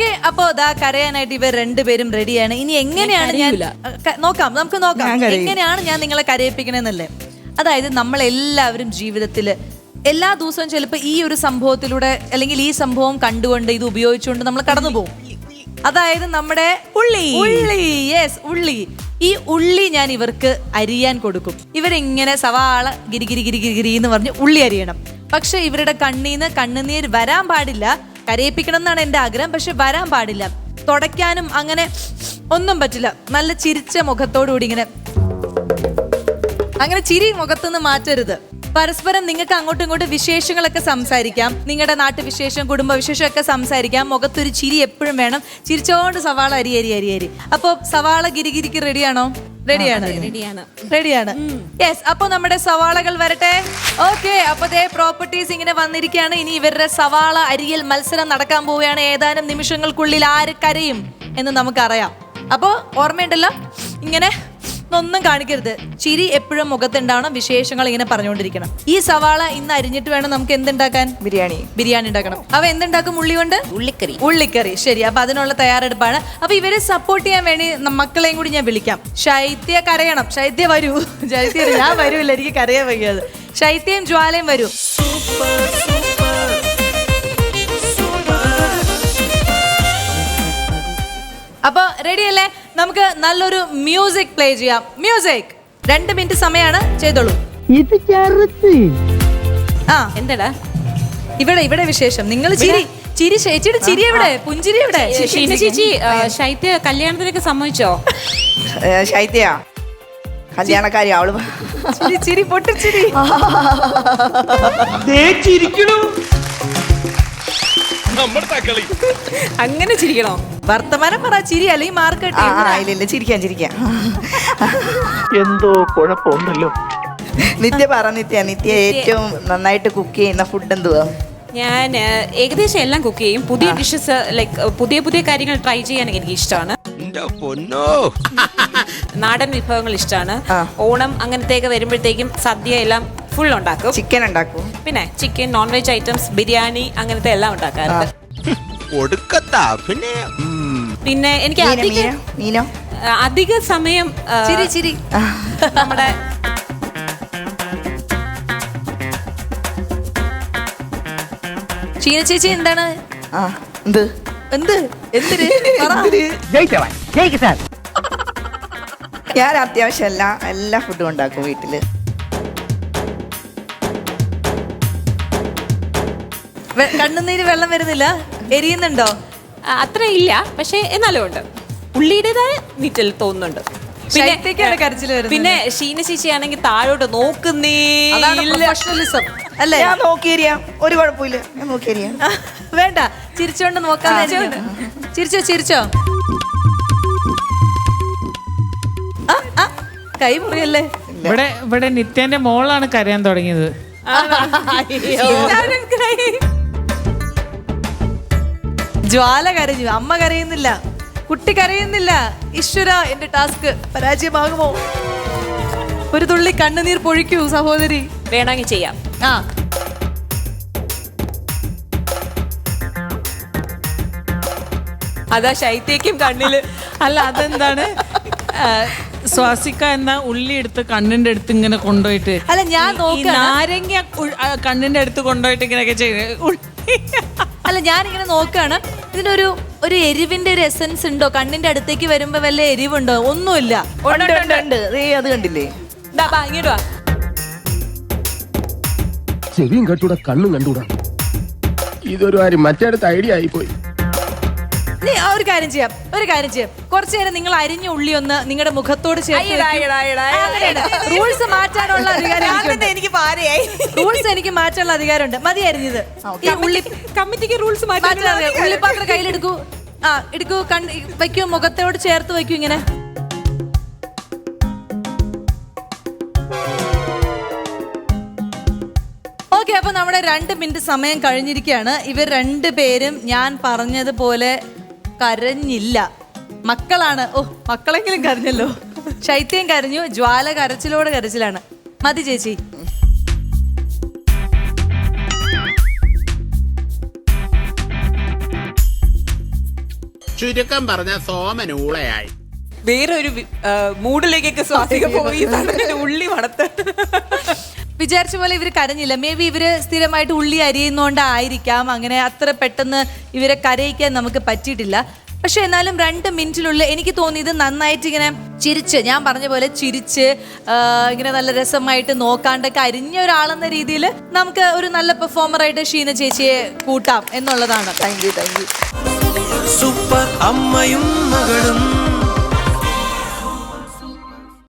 Okay അപ്പൊ ഇതാ കരയാനായിട്ട് ഇവർ രണ്ടുപേരും റെഡിയാണ് ഇനി എങ്ങനെയാണ് ഞാൻ നോക്കാം നമുക്ക് നോക്കാം. എങ്ങനെയാണ് ഞാൻ നിങ്ങളെ കരയിപ്പിക്കണെന്നല്ലേ? അതായത് നമ്മൾ എല്ലാവരും ജീവിതത്തിൽ എല്ലാ ദിവസവും ചിലപ്പോൾ ഈ ഒരു സംഭവത്തിലൂടെ അല്ലെങ്കിൽ ഈ സംഭവം കണ്ടുകൊണ്ട് ഇത് ഉപയോഗിച്ചുകൊണ്ട് നമ്മൾ കടന്നു പോകും. അതായത് നമ്മുടെ ഉള്ളി. ഉള്ളി യെസ് ഉള്ളി. ഈ ഉള്ളി ഞാൻ ഇവർക്ക് അരിയാൻ കൊടുക്കും. ഇവരിങ്ങനെ സവാള ഗിരിഗിരി ഗിരി ഗിരി ഗിരി ഗിരി എന്ന് പറഞ്ഞ് ഉള്ളി അരിയണം. പക്ഷെ ഇവരുടെ കണ്ണീന്ന് കണ്ണുനീർ വരാൻ പാടില്ല. കരയിപ്പിക്കണം എന്നാണ് എന്റെ ആഗ്രഹം പക്ഷെ വരാൻ പാടില്ല. തുടയ്ക്കാനും അങ്ങനെ ഒന്നും പറ്റില്ല. നല്ല ചിരിച്ച മുഖത്തോടുകൂടി ഇങ്ങനെ അങ്ങനെ ചിരി മുഖത്തുനിന്ന് മാറ്റരുത്. പരസ്പരം നിങ്ങൾക്ക് അങ്ങോട്ടും ഇങ്ങോട്ടും വിശേഷങ്ങളൊക്കെ സംസാരിക്കാം. നിങ്ങളുടെ നാട്ടുവിശേഷം വിശേഷം കുടുംബ വിശേഷമൊക്കെ സംസാരിക്കാം. മുഖത്തൊരു ചിരി എപ്പോഴും വേണം. ചിരിച്ചോണ്ട് സവാള അരി അരി അരി അരി. അപ്പൊ സവാള ഗിരിഗിരിക്ക് റെഡിയാണോ റെഡിയാണ് റെഡിയാണ് റെഡിയാണ് യെസ് അപ്പൊ നമ്മുടെ സവാളകൾ വരട്ടെ. ഓക്കെ അപ്പൊ ദേ പ്രോപ്പർട്ടീസ് ഇങ്ങനെ വന്നിരിക്കുകയാണ്. ഇനി ഇവരുടെ സവാള അരിയൽ മത്സരം നടക്കാൻ പോവുകയാണ്. ഏതാനും നിമിഷങ്ങൾക്കുള്ളിൽ ആര് കരയും എന്ന് നമുക്കറിയാം. അപ്പോ ഓർമ്മയുണ്ടല്ലോ? ഇങ്ങനെ ഒന്നും കാണിക്കരുത്. ചിരി എപ്പോഴും മുഖത്തുണ്ടാവണം. വിശേഷങ്ങൾ ഇങ്ങനെ പറഞ്ഞുകൊണ്ടിരിക്കണം. ഈ സവാള ഇന്ന് അരിഞ്ഞിട്ട് വേണം നമുക്ക് എന്തുണ്ടാക്കാൻ? ബിരിയാണി. ബിരിയാണി ഉണ്ടാക്കണം. അവ എന്തുണ്ടാക്കും ഉള്ളി കൊണ്ട്? ഉള്ളിക്കറി. ഉള്ളിക്കറി. ശരി. അപ്പൊ അതിനുള്ള തയ്യാറെടുപ്പാണ്. അപ്പൊ ഇവരെ സപ്പോർട്ട് ചെയ്യാൻ വേണ്ടി മക്കളെയും കൂടി ഞാൻ വിളിക്കാം. ശൈത്യ കരയണം. ശൈത്യ വരൂ. ശൈത്യ ഞാൻ വരൂല്ല. എനിക്ക് കരയാൻ വയ്യത് ശൈത്യം ജ്വാലയും വരൂ. അപ്പൊ റെഡി അല്ലേ? നമുക്ക് നല്ലൊരു മ്യൂസിക് പ്ലേ ചെയ്യാം. മ്യൂസിക് രണ്ട് മിനിറ്റ് സമയമാണ് ചെയ്തോളൂ. ഇത് ചെറുത്ത് ആ എന്താടാ? ഇവിടെ ഇവിടെ വിശേഷം. നിങ്ങൾ ചിരി. ചിരി ചേച്ചിയുടെ ചിരി എവിടെ? പുഞ്ചിരി എവിടെ? ഷീന ചേച്ചി ആ, ശൈത്യ കല്യാണത്തിനൊക്കെ സമ്മതിച്ചോ? ഏ, ശൈത്യ. കല്യാണക്കാരി അവൾ. ചിരി ചിരി പൊട്ടിച്ചിരി അങ്ങനെ ചിരിക്കണോ? വർത്തമാനം പറ ചിരി അല്ലെങ്കിൽ മാർക്ക് ആ ആ, ഇല്ല ഇല്ല ചിരിക്കാം ചിരിക്കാം. എന്തോ കുഴപ്പമുണ്ടല്ലോ. നിത്യ പറ നിത്യ. നിത്യ ഏറ്റവും നന്നായിട്ട് കുക്ക് ചെയ്യുന്ന ഫുഡ് എന്തുവാ? ഞാൻ ഏകദേശം എല്ലാം കുക്ക് ചെയ്യും. പുതിയ ഡിഷസ് ലൈക്ക് പുതിയ പുതിയ കാര്യങ്ങൾ ട്രൈ ചെയ്യാൻ എനിക്ക് ഇഷ്ടമാണ്. നാടൻ വിഭവങ്ങൾ ഇഷ്ടമാണ്. ഓണം അങ്ങനത്തെയൊക്കെ വരുമ്പോഴത്തേക്കും സദ്യ എല്ലാം ഫുൾ ഉണ്ടാക്കും. ചിക്കൻ ഉണ്ടാക്കും. പിന്നെ chicken non veg items biryani അങ്ങനത്തെ എല്ലാം ഉണ്ടാക്കാറുണ്ട്. പിന്നെ പിന്നെ എനിക്ക് മീന അധിക മീന? മീനോ? അധിക സമയം ആ, ചിരി ചിരി. നമ്മുടെ ചീന ചേച്ചി എന്താണ്? ആ എന്ത്? എന്ത്? എന്തിന് പറ. ഞാൻ അത്യാവശ്യം എല്ലാ എല്ലാ ഫുഡും ഉണ്ടാക്കും വീട്ടിൽ. കണ്ണുനീര് വെള്ളം വരുന്നില്ല? എരിയുന്നുണ്ടോ? അത്ര ഇല്ല. പക്ഷെ എന്നാലും ഉണ്ട്. ഉള്ളിയുടേതായ നീറ്റൽ തോന്നുന്നുണ്ട്. ശൈത്യക്കാണ് കരച്ചിൽ വരുന്നത്. പിന്നെ ഷീന ആണെങ്കിൽ താഴോട്ട് നോക്കുന്നേ അതാണ്. പ്രൊഫഷണലിസം അല്ലേ? ഞാൻ നോക്കിയറിയാം ഒരു കുഴപ്പമില്ല ഞാൻ നോക്കിയറിയാം ആ, വേണ്ട. ചിരിച്ചോണ്ട് നോക്കാതെ ചിരിച്ചോ ചിരിച്ചോ? ആ, ആ, കൈ മുറിയല്ലേ? ഇവിടെ ഇവിടെ നിത്യന്റെ മോളാണ് കരയാൻ തുടങ്ങിയത്. cry. ജ്വാല കരഞ്ഞു. അമ്മ കരയുന്നില്ല. കുട്ടി കരയുന്നില്ല. ഈശ്വര എന്റെ ടാസ്ക് പരാജയമാകുമോ? ഒരു തുള്ളി കണ്ണുനീർ പൊഴിക്കൂ സഹോദരി. വേണമെങ്കിൽ ചെയ്യാം. ആ. അതാ ശൈത്യക്കും കണ്ണിൽ. അല്ല അതെന്താണ്? ശ്വാസിക്ക എന്ന ഉള്ളി എടുത്ത് കണ്ണിന്റെ അടുത്ത് ഇങ്ങനെ കൊണ്ടുപോയിട്ട് അല്ല ഞാൻ നാരങ്ങ കണ്ണിന്റെ അടുത്ത് കൊണ്ടുപോയിട്ട് ഇങ്ങനെയൊക്കെ ചെയ്യുന്നത് ഉള്ളി അല്ല ഞാനിങ്ങനെ നോക്കാണ്. ഇതിനൊരു ഒരു എരിവിന്റെ ഒരു എസൻസ് ഉണ്ടോ? കണ്ണിന്റെ അടുത്തേക്ക് വരുമ്പോ വല്ല എരിവുണ്ടോ? ഒന്നുമില്ല. ഉണ്ട്, ഉണ്ട്, ഉണ്ട്. ദേ അത് കണ്ടില്ലേ? ദാ, ബാ, ഇങ്ങോട്ട് വാ. ചെവിയും കട്ടൂടാ കണ്ണും കണ്ടൂടാ ഇതൊരു കാര്യം മറ്റേടത്ത് ഐഡിയ ആയി ആ ഒരു കാര്യം ചെയ്യാം ഒരു കാര്യം ചെയ്യാം. കുറച്ചു നേരം നിങ്ങൾ അരിഞ്ഞ ഉള്ളി ഒന്ന് നിങ്ങളുടെ മുഖത്തോട് റൂൾസ് മാറ്റാനുള്ള അധികാരം എനിക്ക് റൂൾസ് എനിക്ക് മാറ്റാനുള്ള അധികാരമുണ്ട്. മതി അരിഞ്ഞത്. ഈ ഉള്ളി കമ്മിറ്റിക്ക് റൂൾസ് മാറ്റാൻ. ഉള്ളിപ്പാത്രം കയ്യിലെടുക്കൂ. ആ എടുക്കൂ. കൺ വയ്ക്കൂ. മുഖത്തോട് ചേർത്ത് വയ്ക്കൂ ഇങ്ങനെ. ഓക്കെ അപ്പൊ നമ്മുടെ രണ്ട് മിനിറ്റ് സമയം കഴിഞ്ഞിരിക്കുകയാണ്. ഇവർ രണ്ടുപേരും ഞാൻ പറഞ്ഞതുപോലെ കരഞ്ഞില്ല. മക്കളാണ്. ഓ മക്കളെങ്കിലും കരഞ്ഞല്ലോ. ശൈത്യം കരഞ്ഞു ജ്വാല കരച്ചിലോട് കരച്ചിലാണ്. മതി ചേച്ചി. ചുരുക്കം പറഞ്ഞ സോമൻ ഊളയായി. വേറൊരു ഒരു മൂഡിലേക്കൊക്കെ സ്വാസിക പോയി ഉള്ളി മണത്ത് വിചാരിച്ച പോലെ ഇവർ കരഞ്ഞില്ല. മേ ബി ഇവർ സ്ഥിരമായിട്ട് ഉള്ളി അരിയുന്നോണ്ടായിരിക്കാം. അങ്ങനെ അത്ര പെട്ടെന്ന് ഇവരെ കരയിക്കാൻ നമുക്ക് പറ്റിയിട്ടില്ല. പക്ഷെ എന്നാലും രണ്ട് മിനിറ്റിലുള്ള എനിക്ക് തോന്നിയത് നന്നായിട്ട് ഇങ്ങനെ ചിരിച്ച് ഞാൻ പറഞ്ഞ പോലെ ചിരിച്ച് ഇങ്ങനെ നല്ല രസമായിട്ട് നോക്കാണ്ടൊക്കെ അരിഞ്ഞ ഒരാളെന്ന രീതിയിൽ നമുക്ക് ഒരു നല്ല പെർഫോമർ ആയിട്ട് ഷീന ചേച്ചിയെ കൂട്ടാം എന്നുള്ളതാണ്. Thank you thank you super അമ്മയും മകളും